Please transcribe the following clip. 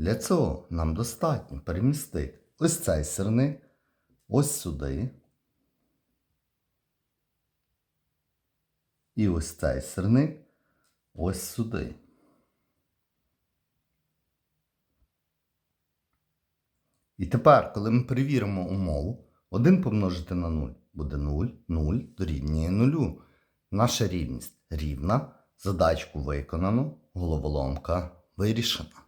Для цього нам достатньо перемістити ось цей сирник ось сюди. І ось цей сирник ось сюди. І тепер, коли ми перевіримо умову, 1 помножити на 0 буде 0, 0 дорівнює 0. Наша рівність рівна, задачку виконано, головоломка вирішена.